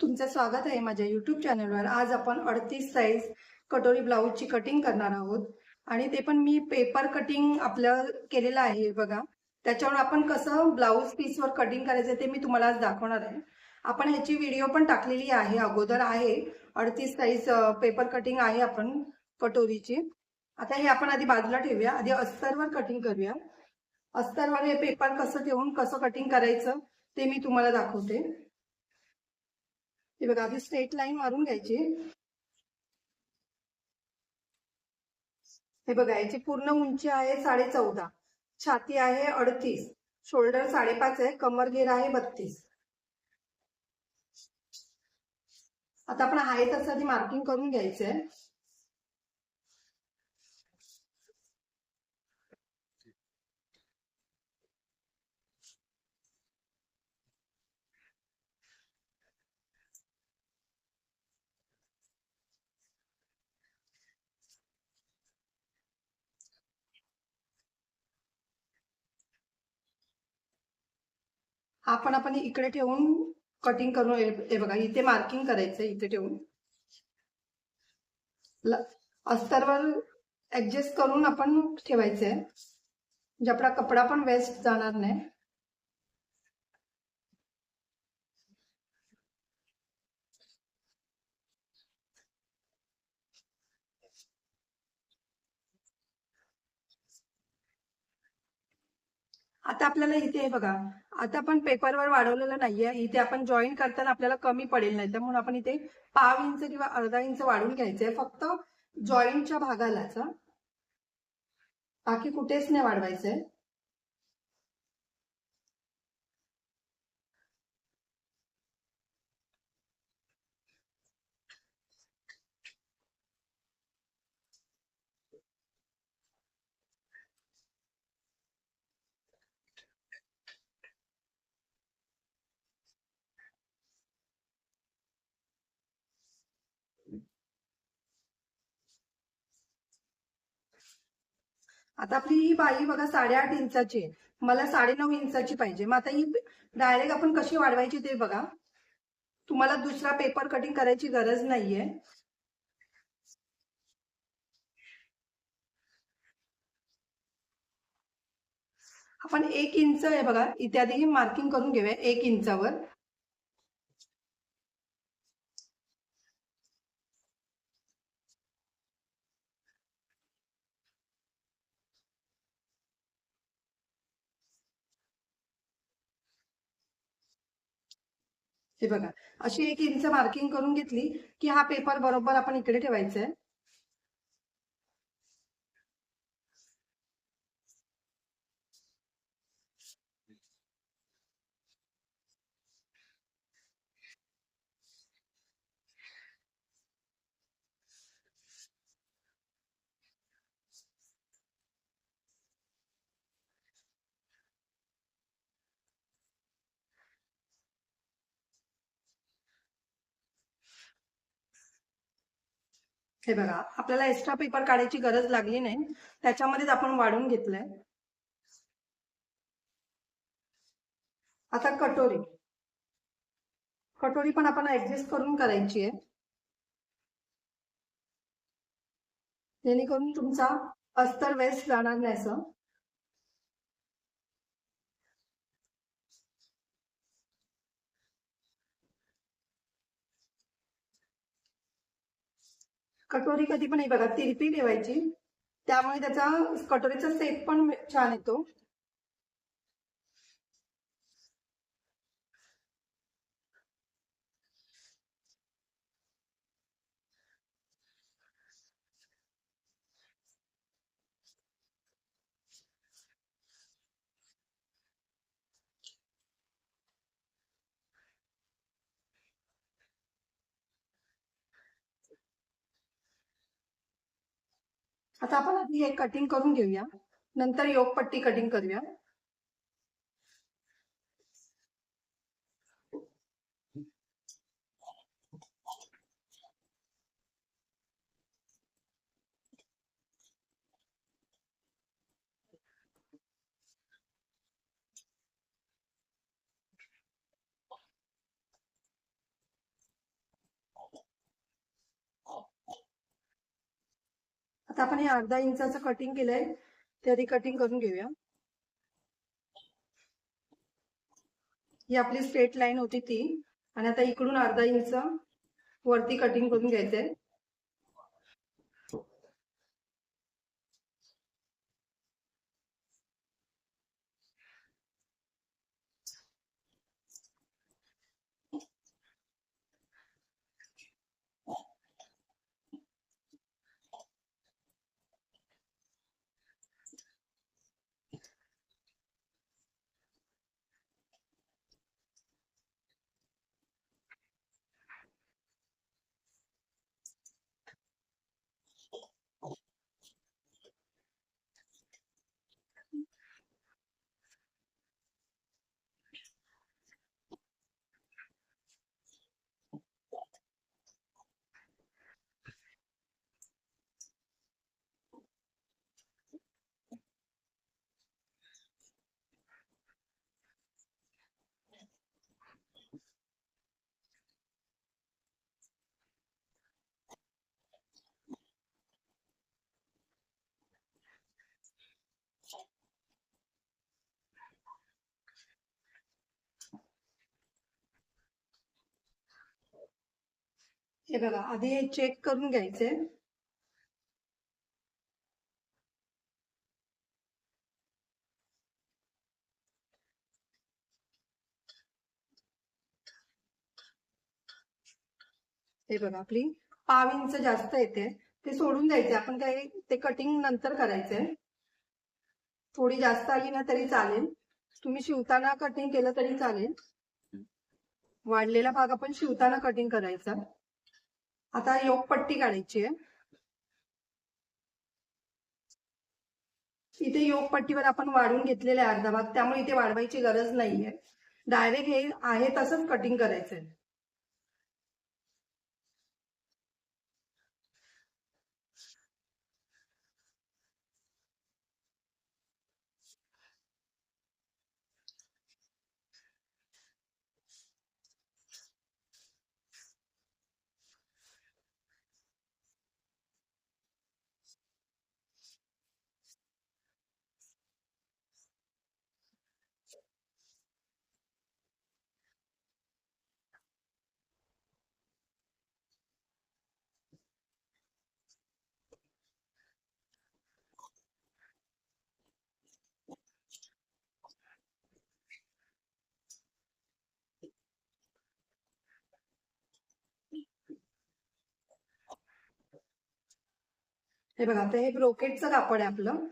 तुमचं स्वागत आहे माझ्या युट्यूब चॅनलवर आज आपण अडतीस साईज कटोरी ब्लाऊजची कटिंग करणार आहोत. आणि ते पण मी पेपर कटिंग आपलं केलेलं आहे बघा. त्याच्यावर आपण कसं ब्लाऊज पीसवर कटिंग करायचं ते मी तुम्हाला आज दाखवणार आहे. आपण ह्याची व्हिडिओ पण टाकलेली आहे. अगोदर आहे. अडतीस साईज पेपर कटिंग आहे आपण कटोरीची. आता हे आपण आधी बाजूला ठेवूया. आधी अस्तरवर कटिंग करूया. अस्तरवर हे पेपर कसं ठेवून कसं कटिंग करायचं ते मी तुम्हाला दाखवते. हे बघा आधी स्ट्रेट लाईन मारून घ्यायची. हे बघा याची पूर्ण उंची आहे साडे चौदा छाती आहे अडतीस. शोल्डर साडेपाच आहे. कमर घेर आहे बत्तीस. आता आपण आहे तसं आधी मार्किंग करून घ्यायचंय. आपण आपण इकडे ठेवून कटिंग करून हे बघा इथे मार्किंग करायचं इथे ठेवून. अस्तरवर ऍडजस्ट करून आपण ठेवायचंय. म्हणजे आपला कपडा पण वेस्ट जाणार नाही. आता आपल्याला इथे हे बघा. आता आपण पेपरवर वाढवलेलं नाहीये. इथे आपण जॉईन करताना आपल्याला कमी पडेल नाही. तर म्हणून आपण इथे पाव इंच किंवा अर्धा इंच वाढून घ्यायचंय. फक्त जॉईंटच्या भागालाच बाकी कुठेच नाही वाढवायचंय. आता आपली ही बाई बघा साडेआठ इंचाची आहे. मला साडेनऊ इंचाची पाहिजे. मग आता ही डायरेक्ट आपण कशी वाढवायची ते बघा. तुम्हाला दुसरा पेपर कटिंग करायची गरज नाहीये. आपण एक इंच आहे बघा. इत्यादी मार्किंग करून घेऊया. एक इंचावर. हे बघा. अशी एक इंच मार्किंग करून घेतली की हा पेपर बरोबर आपण इकडे ठेवायचा आहे हे बघा आपल्याला एक्स्ट्रा पेपर काढायची गरज लागली नाही. त्याच्यामध्येच आपण वाढून घेतलंय. आता कटोरी. कटोरी पण आपण ऍडजस्ट करून करायची आहे. जेणेकरून तुमचा अस्तर वेस्ट जाणार नाही असं. कटोरी कधी पण नाही बघा तिरपी ठेवायची. त्यामुळे त्याचा कटोरीचा सेप पण छान येतो. आता आपण आधी हे कटिंग करून घेऊया. नंतर योग पट्टी कटिंग करूया. आता आपण हे अर्धा इंचाचं कटिंग केलंय. ते आधी कटिंग करून घेऊया. ही आपली स्ट्रेट लाईन होती ती. आणि आता इकडून अर्धा इंच वरती कटिंग करून घ्यायचंय. हे बघा आधी हे चेक करून घ्यायचे. हे बघा आपली पाव इंच जास्त येते. ते सोडून द्यायचे आपण काही ते कटिंग नंतर करायचंय थोडी जास्त आली ना तरी चालेल. तुम्ही शिवताना कटिंग केलं तरी चालेल. वाढलेला भाग आपण शिवताना कटिंग करायचा. आता योग पट्टी काढायची आहे. इथे योग पट्टीवर आपण वाढून घेतलेले अर्धा भाग त्यामुळे इथे वाढवायची गरज नाहीये. डायरेक्ट हे आहे तसंच कटिंग करायचंय. हे बघा आता हे ब्रोकेटचं कापड आहे आपलं.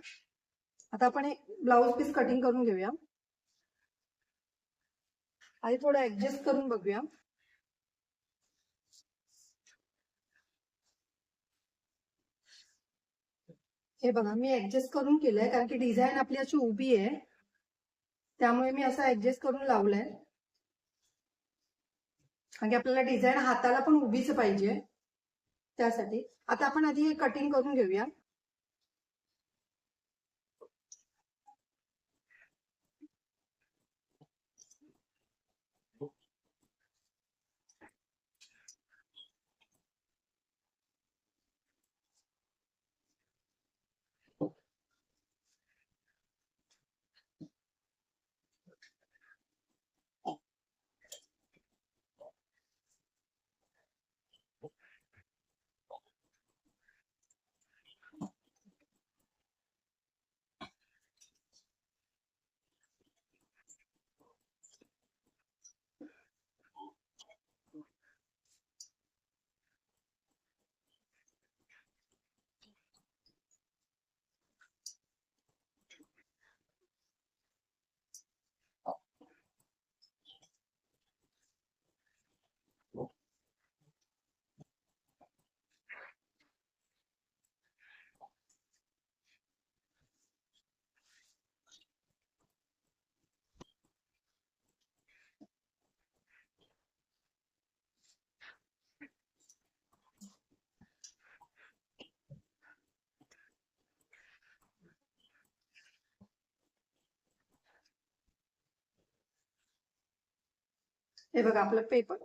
आता आपण हे ब्लाऊज पीस कटिंग करून घेऊया. आधी थोडं ऍडजस्ट करून बघूया. हे बघा मी ऍडजस्ट करून केलंय कारण की डिझाईन आपली अशी उभी आहे. त्यामुळे मी असं ऍडजस्ट करून लावलंय. कारण की आपल्याला डिझाईन हाताला पण उभीच पाहिजे. त्यासाठी. आता आपण आधी हे कटिंग करून घेऊया. हे बघा आपलं पेपर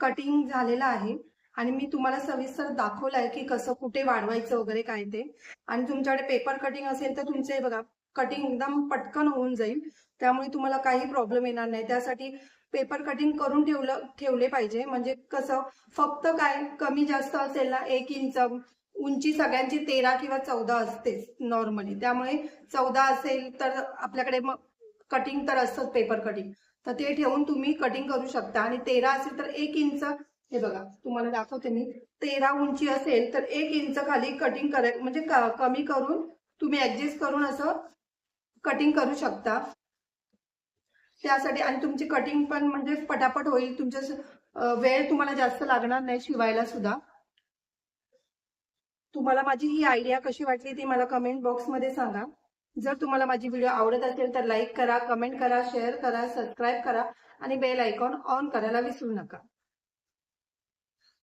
कटिंग झालेलं आहे. आणि मी तुम्हाला सविस्तर दाखवलं आहे की कसं कुठे वाढवायचं वगैरे काय ते. आणि तुमच्याकडे पेपर कटिंग असेल तर तुमचे बघा कटिंग एकदम पटकन होऊन जाईल. त्यामुळे तुम्हाला काही प्रॉब्लेम येणार नाही. त्यासाठी पेपर कटिंग करून ठेवलं ठेवले पाहिजे. म्हणजे कसं फक्त काय कमी जास्त असेल ना एक इंच उंची सगळ्यांची तेरा किंवा चौदा असते नॉर्मली त्यामुळे चौदा असेल तर आपल्याकडे मग कटिंग तर असतंच पेपर कटिंग तर ते ठेवून तुम्ही कटिंग करू शकता. आणि तेरा असेल तर एक इंच हे बघा तुम्हाला दाखवते मी. तेरा उंची असेल तर एक इंच खाली कटिंग कराय म्हणजे कमी करून तुम्ही ऍडजस्ट करून असं कटिंग करू शकता. त्यासाठी आणि तुमची कटिंग पण म्हणजे पटापट होईल. तुमच्या वेळ तुम्हाला जास्त लागणार नाही शिवायला सुद्धा. तुम्हाला माझी ही आयडिया कशी वाटली ती मला कमेंट बॉक्समध्ये सांगा. जर तुम्हाला माझी व्हिडिओ आवडत असेल तर लाईक करा कमेंट करा शेअर करा सबस्क्राईब करा आणि बेल आयकॉन ऑन करायला विसरू नका.